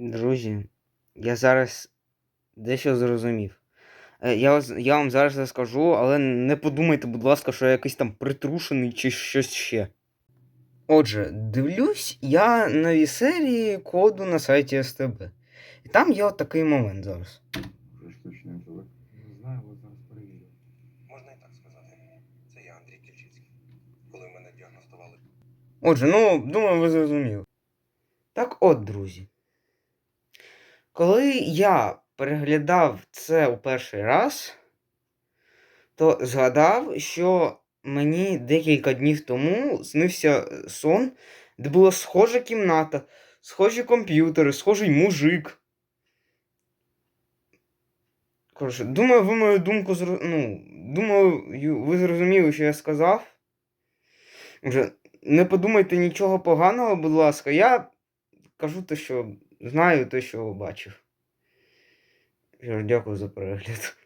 Друзі, я зараз дещо зрозумів. Е, Я, я вам зараз розкажу, але не подумайте, будь ласка, що я якийсь там притрушений чи щось ще. Отже, дивлюсь я нові серії коду на сайті СТБ. І там є от такий момент зараз. Штучний інтелект. Не знаю, але зараз перевірю. Можна і так сказати. Це я Андрій Кільчицький. Коли мене діагностували Отже, ну, думаю, ви зрозуміли. Так от, друзі. Коли я переглядав це у перший раз, то згадав, що мені декілька днів тому снився сон, де була схожа кімната, схожі комп'ютери, схожий мужик. Коротше, думаю, ви мою думку зро... ну, думаю, ви зрозуміли, що я сказав. Вже не подумайте нічого поганого, будь ласка. Я кажу те, що знаю, те, що бачив. Дякую за перегляд.